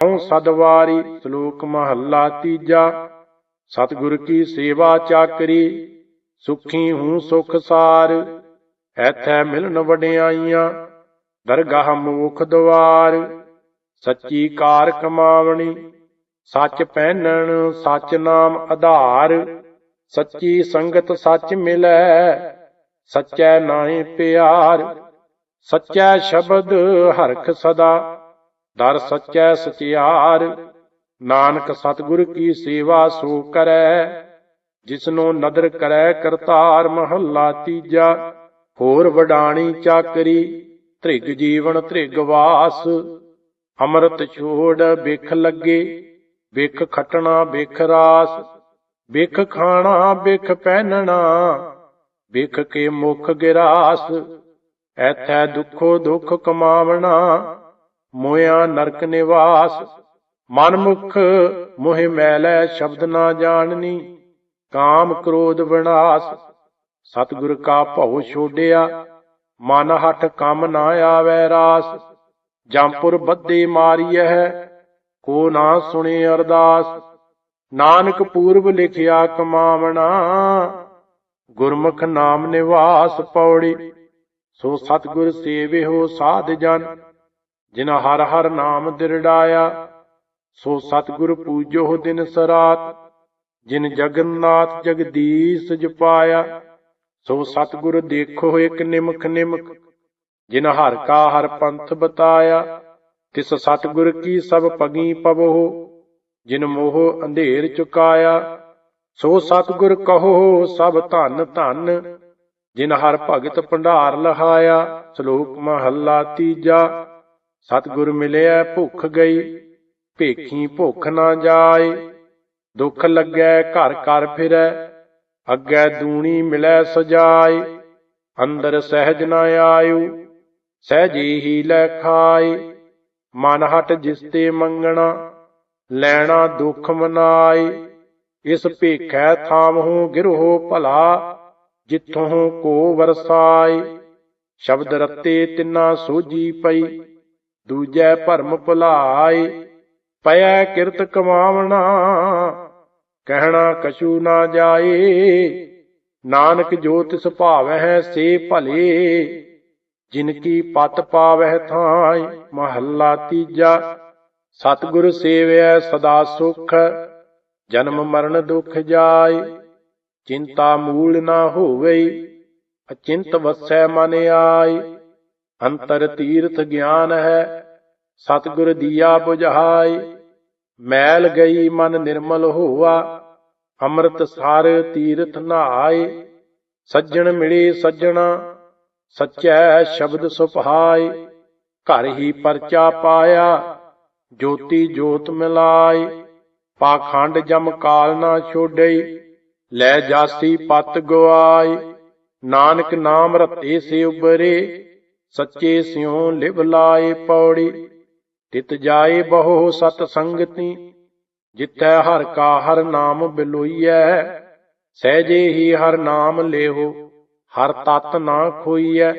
ਹਉ ਸਦਵਾਰੀ ਸ਼ਲੋਕ ਮਹੱਲਾ ਤੀਜਾ। ਸਤਿਗੁਰ ਕੀ ਸੇਵਾ ਚਾਕਰੀ ਸੁਖੀ ਹੂੰ ਸੁਖ ਸਾਰ। ਐਥੈ ਮਿਲਨ ਵਡਿਆਈਆਂ, ਦਰਗਾਹ ਮੋਖ ਦਵਾਰ। ਸੱਚੀ ਕਾਰ ਕਮਾਵਣੀ, ਸੱਚ ਪਹਿਨਣ, ਸੱਚ ਨਾਮ ਆਧਾਰ। ਸੱਚੀ ਸੰਗਤ ਸੱਚ ਮਿਲੈ, ਸੱਚੈ ਨਾਹੀ ਪਿਆਰ। ਸੱਚੈ ਸ਼ਬਦ ਹਰਖ ਸਦਾ। ਦਰ ਸੱਚੈ ਸਚਿਆਰ, ਨਾਨਕ ਸਤਿਗੁਰ ਕੀ ਸੇਵਾ ਸੋ ਕਰੈ। ਜਿਸਨੂੰ ਨਦਰ ਕਰੈ ਕਰਤਾਰ ਮਹੱਲਾ ਤੀਜਾ, ਹੋਰ ਵਡਾਣੀ ਚਾਕਰੀ ਧ੍ਰਿਗ ਜੀਵਨ ਧ੍ਰਿਗ ਵਾਸ। ਅੰਮ੍ਰਿਤ ਛੋੜ ਬਿਖ ਲੱਗੇ, ਬਿਖ ਖਟਣਾ ਬਿਖ ਰਾਸ। ਬਿਖ ਖਾਣਾ ਬਿਖ ਪਹਿਨਣਾ, ਬਿਖ ਕੇ ਮੁਖ ਗਿਰਾਸ। ਐਥੈ ਦੁਖੋ ਦੁਖ ਕਮਾਵਣਾ ਮੋਇਆ ਨਰਕ ਨਿਵਾਸ ਮਨ ਮੁਖ ਮੋਹਿ ਮੈਲੈ ਸ਼ਬਦ ਨਾ ਜਾਣਨੀ, ਕਾਮ ਕ੍ਰੋਧ ਵਿਨਾਸ਼। ਸਤਿਗੁਰ ਕਾ ਭਉ ਛੋਡਿਆ, ਮਨ ਹਠ ਕੰਮ ਨਾ ਆਵੈ ਰਾਸ। ਜੰਪੁਰ ਬੱਦੇ ਮਾਰੀਐ, ਕੋ ਨਾ ਸੁਣੇ ਅਰਦਾਸ। ਨਾਨਕ ਪੂਰਬ ਲਿਖਿਆ ਕਮਾਵਣਾ, ਗੁਰਮੁਖ ਨਾਮ ਨਿਵਾਸ ਪੌੜੀ। ਸੋ ਸਤਿਗੁਰ ਸੇਵਿਓ ਸਾਧ ਜਨ ਜਿਨ ਹਰ ਹਰ ਨਾਮ ਦਿਰੜਾਇਆ, ਸੋ ਸਤਿਗੁਰ ਪੂਜੋ ਦਿਨ ਸਰਾਤ, ਜਿਨ ਜਗਨਨਾਥ ਜਗਦੀਸ਼ ਜਪਾਇਆ, ਸੋ ਸਤਿਗੁਰ ਦੇਖੋ ਇਕ ਨਿਮਖ ਨਿਮਖ, ਜਿਨ ਹਰ ਕਾ ਹਰ ਪੰਥ ਬਤਾਇਆ, ਤਿਸ ਸਤਿਗੁਰ ਕੀ ਸਭ ਪਗੀ ਪਵੋ, ਜਿਨ ਮੋਹ ਅੰਧੇਰ ਚੁਕਾਇਆ, ਸੋ ਸਤਿਗੁਰ ਕਹੋ ਸਭ ਧਨ ਧਨ, ਜਿਨ ਹਰ ਭਗਤ ਭੰਡਾਰ ਲਹਾਇਆ, ਸ਼ਲੋਕ ਮਹੱਲਾ ਤੀਜਾ ਸਤਿਗੁਰ ਮਿਲਿਆ, ਭੁੱਖ ਗਈ, ਭੇਖੀ ਭੁੱਖ ਨਾ ਜਾਏ। ਦੁੱਖ ਲੱਗੈ, ਘਰ ਘਰ ਫਿਰੈ, ਅੱਗੇ ਦੂਣੀ ਮਿਲੈ ਸਜਾਏ। ਅੰਦਰ ਸਹਿਜ ਨਾ ਆਇਓ, ਸਹਿਜੀ ਹੀ ਲੈ ਖਾਏ। ਮਨ ਹਟ ਜਿਸ ਤੇ ਮੰਗਣਾ, ਲੈਣਾ ਦੁੱਖ ਮਨਾਏ। ਇਸ ਭੇਖੈ ਥਾਮਹੁ ਗਿਰਹੋ ਭਲਾ, ਜਿੱਥੋਂ ਕੋ ਵਰਸਾਏ। ਸ਼ਬਦ ਰੱਤੇ ਤਿੰਨਾ ਸੋਜੀ ਪਈ ਦੂਜੈ ਭਰਮ ਭੁਲਾਏ ਪਿਆ ਕਿਰਤ ਕਮਾਵਣਾ। ਕਹਿਣਾ ਕਛੂ ਨਾ ਜਾਏ ਨਾਨਕ ਜੋ ਤਿਸ ਭਾਵੈ ਸੇ ਭਲੇ। ਜਿਨ ਕੀ ਪਤ ਪਾਵਹਿ ਥਾਈ, ਮਹੱਲਾ ਤੀਜਾ। ਸਤਿਗੁਰ ਸੇਵਿਆ ਸਦਾ ਸੁਖ, ਜਨਮ ਮਰਨ ਦੁਖ ਜਾਏ ਚਿੰਤਾ ਮੂਲ ਨਾ ਹੋਵੇ ਅਚਿੰਤ ਵਸੈ ਮਨ ਆਏ ਅੰਤਰ ਤੀਰਥ ਗਿਆਨ ਹੈ, ਸਤਿਗੁਰ ਦੀਆ 부ਝਾਈ ਮੈਲ ਗਈ ਮਨ ਨਿਰਮਲ ਹੋਵਾ ਅੰਮ੍ਰਿਤ ਸਾਰ ਤੀਰਥ ਨਹਾਏ। ਸੱਜਣ ਮਿਲੇ ਸੱਜਣਾ, ਸੱਚੈ ਸ਼ਬਦ ਸੁਭਾਈ ਘਰ ਹੀ ਪਰਚਾ ਪਾਇਆ, ਜੋਤੀ ਜੋਤ ਮਿਲਾਈ ਪਾਖੰਡ ਜਮ ਕਾਲ ਨਾ ਛੋੜਈ ਲੈ ਜਾਸੀ ਪਤ ਗਵਾਈ ਨਾਨਕ ਨਾਮ ਰਤੇ ਸੇ ਉਬਰੇ ਸੱਚੇ ਸਿਉ ਲਿਵ ਲਾਏ ਪੌੜੀ, ਤਿਤ ਜਾਏ ਬਹੁ ਸਤ ਸੰਗਤੀ ਜਿਤੈ ਹਰ ਕਾ ਹਰ ਨਾਮ ਬਿਲੋਈਐ ਸਹਿਜੇ ਹੀ ਹਰ ਨਾਮ ਲੇਹੋ, ਹਰ ਤਤ ਨਾ ਖੋਈਐ,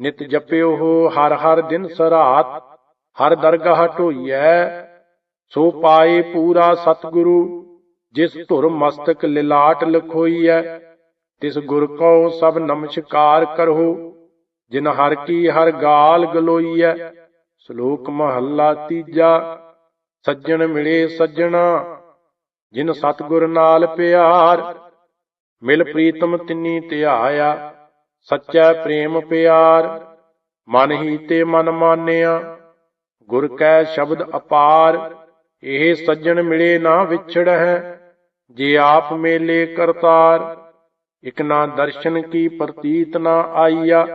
ਨਿਤ ਜਪਿਓ ਹੋ ਹਰ ਹਰ ਦਿਨ ਸਰਾਤ, ਹਰ ਦਰਗਾਹ ਢੋਈਐ, ਸੋ ਪਾਏ ਪੂਰਾ ਸਤਿਗੁਰੂ, ਜਿਸ ਧੁਰ ਮਸਤਕ ਲਿਲਾਟ ਲਖੋਈਐ, ਤਿਸ ਗੁਰ ਕੋ ਸਭ ਨਮਸਕਾਰ ਕਰੋ ਜਿਨ ਹਰ ਕੀ ਹਰ ਗਾਲ ਗਲੋਈਐ, ਸ਼ਲੋਕ ਮਹੱਲਾ ਤੀਜਾ, ਸੱਜਣ ਮਿਲੇ ਸੱਜਣਾ, ਜਿਨ ਸਤਿਗੁਰ ਨਾਲ ਪਿਆਰ, ਮਿਲ ਪ੍ਰੀਤਮ ਤਿੰਨੀ ਧਿਆਇਆ, ਸੱਚਾ ਪ੍ਰੇਮ ਪਿਆਰ, ਮਨ ਹੀ ਤੇ ਮਨ ਮਾਨਿਆ, ਗੁਰ ਕੈ ਸ਼ਬਦ ਅਪਾਰ, ਇਹ ਸੱਜਣ ਮਿਲੇ ਨਾ ਵਿਛੜ ਹੈ ਜੇ ਆਪ ਮੇਲੇ ਕਰਤਾਰ, ਇਕ ਨਾ ਦਰਸ਼ਨ ਕੀ ਪ੍ਰਤੀਤ ਨਾ ਆਈਆ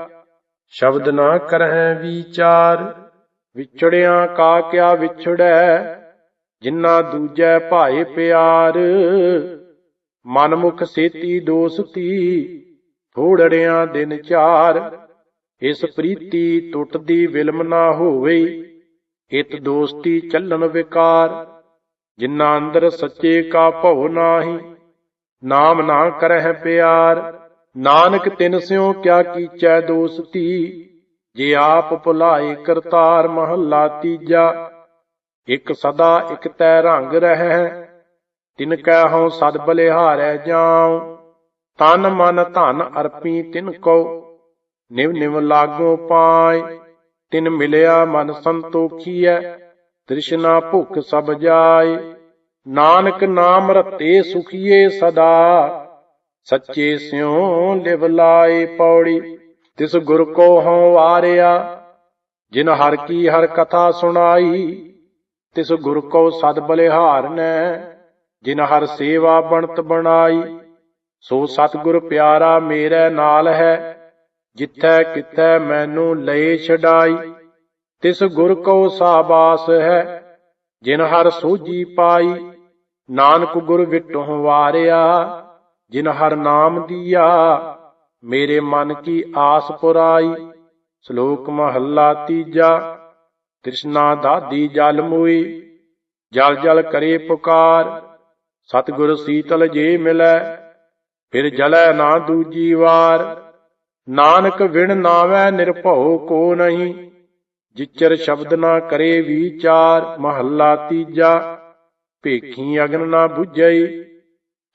ਸ਼ਬਦ ਨਾ ਕਰਹਿ ਵਿਚਾਰ, ਵਿਛੜਿਆ ਕਾ ਕਿਆ ਵਿਛੜੈ ਜਿਨ੍ਹਾਂ ਦੂਜੈ ਭਾਏ ਪਿਆਰ। ਮਨਮੁਖ ਸੇਤੀ ਦੋਸਤੀ, ਥੋੜੜਿਆਂ ਦਿਨ ਚਾਰ। ਇਸ ਪ੍ਰੀਤੀ ਟੁੱਟਦੀ ਵਿਲਮ ਨਾ ਹੋਵੇ, ਇਤ ਦੋਸਤੀ ਚੱਲਣ ਵਿਕਾਰ। ਜਿਨ੍ਹਾਂ ਅੰਦਰ ਸੱਚੇ ਕਾ ਭਉ ਨਾਹੀ, ਨਾਮ ਨਾ ਕਰਹਿ ਪਿਆਰ। ਨਾਨਕ ਤਿਨ ਸਿਓ ਕਿਆ ਕੀਚੈ ਦੋਸਤੀ ਜੇ ਆਪ ਭੁਲਾਏ ਕਰਤਾਰ ਮਹੱਲਾ ਤੀਜਾ, ਇਕ ਸਦਾ ਇਕ ਤੈ ਰੰਗ ਰਹਿ, ਤਿਨ ਕੈ ਹਉ ਸਦ ਬਲਿਹਾਰੈ ਜਾਉ, ਤਨ ਮਨ ਧਨ ਅਰਪੀ ਤਿਨ ਕੋ ਨਿਵ ਨਿਵ ਲਾਗੋ ਪਾਏ ਤਿਨ ਮਿਲਿਆ ਮਨ ਸੰਤੋਖੀਐ, ਤ੍ਰਿਸ਼ਨਾ ਭੁਖ ਸਭ ਜਾਏ ਨਾਨਕ ਨਾਮ ਰਤੇ ਸੁਖੀਏ ਸਦਾ। ਸੱਚੇ ਸਿਉ ਲਿਵ ਲਾਏ ਪੌੜੀ, ਤਿਸ ਗੁਰ ਕੋ ਹਉ ਵਾਰਿਆ, ਜਿਨ ਹਰ ਕੀ ਹਰ ਕਥਾ ਸੁਣਾਈ, ਤਿਸ ਗੁਰ ਕੋ ਸਦ ਬਲਿਹਾਰ ਨੈ, ਜਿਨ ਹਰ ਸੇਵਾ ਬਣਤ ਬਣਾਈ, ਸੋ ਸਤਿਗੁਰ ਪਿਆਰਾ ਮੇਰੇ ਨਾਲ ਹੈ, ਜਿੱਥੈ ਕਿਥੈ ਮੈਨੂੰ ਲਏ ਛਡਾਈ, ਤਿਸ ਗੁਰ ਕੋ ਸਾਬਾਸ ਹੈ, ਜਿਨ ਹਰ ਸੋਜੀ ਪਾਈ, ਨਾਨਕ ਗੁਰ ਵਿਟਹੁ ਵਾਰਿਆ। ਜਿਨ ਹਰ ਨਾਮ ਦੀਆ, ਮੇਰੇ ਮਨ ਕੀ ਆਸ ਪੁਰਾਈ। ਸ਼ਲੋਕ ਮਹੱਲਾ ਤੀਜਾ ਤ੍ਰਿਸ਼ਨਾ ਦਾਦੀ ਜਲ ਮੋਈ, ਜਲ ਜਲ ਕਰੇ ਪੁਕਾਰ। ਸਤਿਗੁਰ ਸੀਤਲ ਜੇ ਮਿਲੈ, ਫਿਰ ਜਲੈ ਨਾ ਦੂਜੀ ਵਾਰ। ਨਾਨਕ ਵਿਣ ਨਾਵੈ ਨਿਰਭਉ ਕੋ ਨਹੀਂ, ਜਿਚਰ ਸ਼ਬਦ ਨਾ ਕਰੇ ਵਿਚਾਰ। ਮਹੱਲਾ ਤੀਜਾ, ਭੇਖੀ ਅਗਨ ਨਾ 부ਝਈ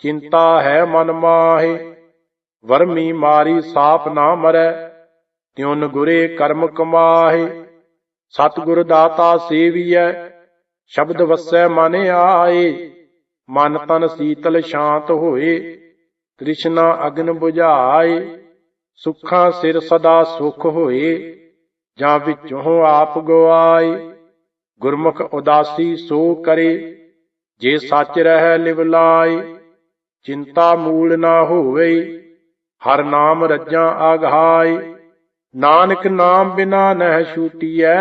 ਚਿੰਤਾ ਹੈ ਮਨ ਮਾਹੇ, ਵਰਮੀ ਮਾਰੀ ਸਾਪ ਨਾ ਮਰੈ, ਤਿਉਨ ਗੁਰੇ ਕਰਮ ਕਮਾਹੇ। ਸਤਿਗੁਰ ਦਾਤਾ ਸੇਵੀਐ, ਸ਼ਬਦ ਵਸੈ ਮਨ ਆਏ। ਮਨ ਤਨ ਸੀਤਲ ਸ਼ਾਂਤ ਹੋਏ ਤ੍ਰਿਸ਼ਨਾ ਅਗਨ 부ਝਾਏ ਸੁਖਾਂ ਸਿਰ ਸਦਾ ਸੁਖ ਹੋਏ, ਜਾਂ ਵਿੱਚੋਂ ਆਪ ਗਵਾਏ। ਗੁਰਮੁਖ ਉਦਾਸੀ ਸੋ ਕਰੇ, ਜੇ ਸੱਚ ਰਹਿ ਲਿਵ ਲਾਏ। ਚਿੰਤਾ ਮੂਲ ਨਾ ਹੋਵੇ ਹਰ ਨਾਮ ਰੱਜਾਂ ਆਘਾਏ ਨਾਨਕ ਨਾਮ ਬਿਨਾ ਨਹਿ ਛੂਟੀਐ,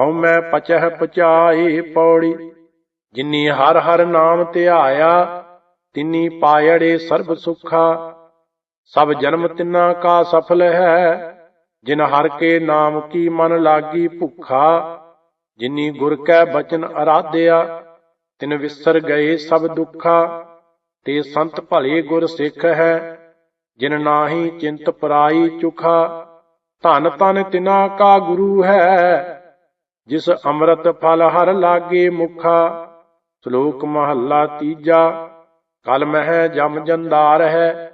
ਹਉ ਮੈਂ ਪਚਹਿ ਪਚਾਏ ਪੌੜੀ। ਜਿਨੀ ਹਰ ਹਰ ਨਾਮ ਧਿਆਇਆ ਤਿਨੀ ਪਾਇੜੇ ਸਰਬ ਸੁਖਾ। ਸਭ ਜਨਮ ਤਿਨਾ ਕਾ ਸਫਲ ਹੈ, ਜਿਨ ਹਰ ਕੇ ਨਾਮ ਕੀ ਮਨ ਲਾਗੀ ਭੁਖਾ। ਜਿਨੀ ਗੁਰ ਕੈ ਬਚਨ ਅਰਾਧਿਆ, ਤਿਨ ਵਿਸਰ ਗਏ ਸਭ ਦੁੱਖਾ। ਤੇ ਸੰਤ ਭਲੇ ਗੁਰ ਸਿੱਖ ਹੈ, ਜਿਨ ਨਾਹੀ ਚਿੰਤ ਪਰਾਈ ਚੁਖਾ, ਧਨ ਤਨ ਤਿਨਾ ਕਾ ਗੁਰੂ ਹੈ। ਜਿਸ ਅੰਮ੍ਰਿਤ ਫਲ ਹਰ ਲਾਗੇ ਮੁਖਾ, ਸ਼ਲੋਕ ਮਹੱਲਾ ਤੀਜਾ, ਕਲ ਮਹਿ ਜਮ ਜੰਦਾਰ ਹੈ,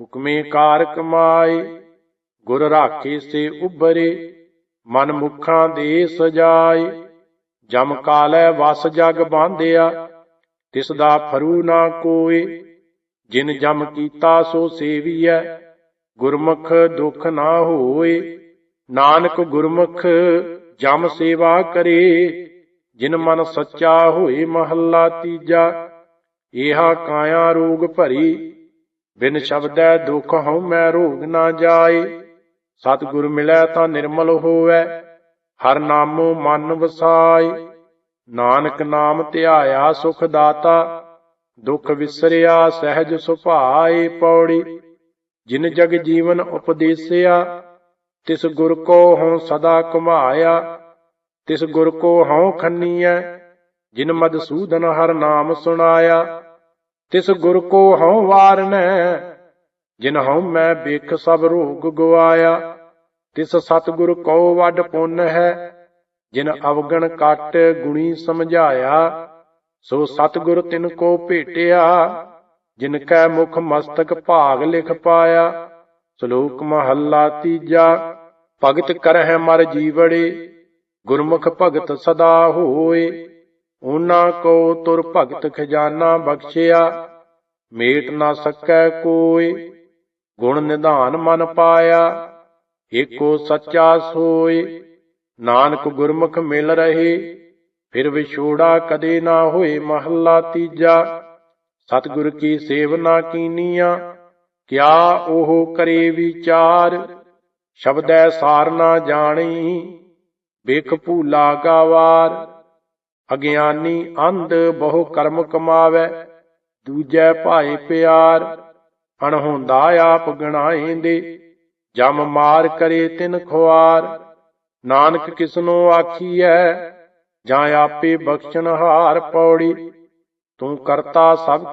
ਹੁਕਮੇ ਕਾਰ ਕਮਾਏ ਗੁਰ ਰਾਖੇ ਸੇ ਉਬਰੇ ਮਨ ਮੁਖਾਂ ਦੇ ਸਜਾਏ, ਜਮ ਕਾਲੈ ਵਸ ਜਗ ਬਾਂਧਿਆ ਤਿਸ ਦਾ ਫਰੂ ਨਾ ਕੋਏ ਜਿਨ ਜਮ ਕੀਤਾ ਸੋ ਸੇਵੀਐ, ਗੁਰਮੁਖ ਦੁਖ ਨਾ ਹੋਏ ਨਾਨਕ ਗੁਰਮੁਖ ਜਮ ਸੇਵਾ ਕਰੇ, ਜਿਨ ਮਨ ਸੱਚਾ ਹੋਏ ਮਹੱਲਾ ਤੀਜਾ, ਏਹਾ ਕਾਇਆ ਰੋਗ ਭਰੀ, ਬਿਨ ਸ਼ਬਦੈ ਦੁਖ ਹਉ ਮੈਂ ਰੋਗ ਨਾ ਜਾਏ, ਸਤਿਗੁਰ ਮਿਲੈ ਤਾਂ ਨਿਰਮਲ ਹੋਵੈ, ਹਰ ਨਾਮੋ ਮਨ ਵਸਾਏ। ਨਾਨਕ ਨਾਮ ਧਿਆਇਆ ਸੁਖ ਦਾਤਾ ਦੁਖ ਵਿਸਰਿਆ ਸਹਿਜ ਸੁਭਾਏ ਪੌੜੀ। ਜਿਨ ਜਗ ਜੀਵਨ ਉਪਦੇਸਿਆ, ਤਿਸ ਗੁਰ ਕੋ ਹਉ ਸਦਾ ਘੁਮਾਇਆ। ਤਿਸ ਗੁਰ ਕੋ ਹਉ ਖੰਨੀਐ, ਜਿਨ ਮਦਸੂਦਨ ਹਰ ਨਾਮ ਸੁਣਾਇਆ। ਤਿਸ ਗੁਰ ਕੋ ਹਉ ਵਾਰਨੈ, ਜਿਨ ਹਉ ਮੈਂ ਵੇਖ ਸਭ ਰੋਗ ਗਵਾਇਆ। ਤਿਸ ਸਤਿਗੁਰ ਕੋ ਵੱਡ ਪੁੰਨ ਹੈ ਜਿਨ ਅਵਗਣ ਕਟ ਗੁਣੀ ਸਮਝਾਇਆ, ਸੋ ਸਤਿਗੁਰ ਤਿਨ ਕੋ ਭੇਟਿਆ। ਜਿਨ ਕੈ ਮੁਖ ਮਸਤਕ ਭਾਗ ਲਿਖ ਪਾਇਆ, ਸ਼ਲੋਕ ਮਹੱਲਾ ਤੀਜਾ, ਭਗਤ ਕਰਹਿ ਮਰ ਜੀਵੜੇ, ਗੁਰਮੁਖ ਭਗਤ ਸਦਾ ਹੋਏ। ਉਹਨਾਂ ਕੋ ਤੁਰ ਭਗਤ ਖਜ਼ਾਨਾ ਬਖਸ਼ਿਆ, ਮੇਟ ਨਾ ਸਕੈ ਕੋਏ ਗੁਣ ਨਿਧਾਨ ਮਨ ਪਾਇਆ, ਏਕੋ ਸੱਚਾ ਸੋਏ ਨਾਨਕ ਗੁਰਮੁਖ ਮਿਲ ਰਹੇ, ਫਿਰ ਵਿਛੋੜਾ ਕਦੇ ਨਾ ਹੋਏ ਮਹੱਲਾ ਤੀਜਾ। ਸਤਿਗੁਰ ਕੀ ਸੇਵਨਾ ਕੀਨੀਆਂ, ਕਿਆ ਉਹ ਕਰੇ ਵਿਚਾਰ? ਸ਼ਬਦੈ ਸਾਰ ਨਾ ਜਾਣੀ, ਵੇਖ ਭੂਲਾ ਗਾਵਾਰ। ਅਗਿਆਨੀ ਅੰਧ ਬਹੁ ਕਰਮ ਕਮਾਵੇ, ਦੂਜੈ ਭਾਏ ਪਿਆਰ। ਅਣਹੋਂਦਾ ਆਪ ਗਣਾਏਂਦੇ, ਜਮ ਮਾਰ ਕਰੇ ਤਿਨ ਖੁਆਰ। ਨਾਨਕ ਕਿਸਨੋ ਆਖੀਐ ਜਾਂ ਆਪੇ ਬਖਸ਼ਣ ਹਾਰ ਪੌੜੀ ਤੂੰ ਕਰਤਾ ਸਭ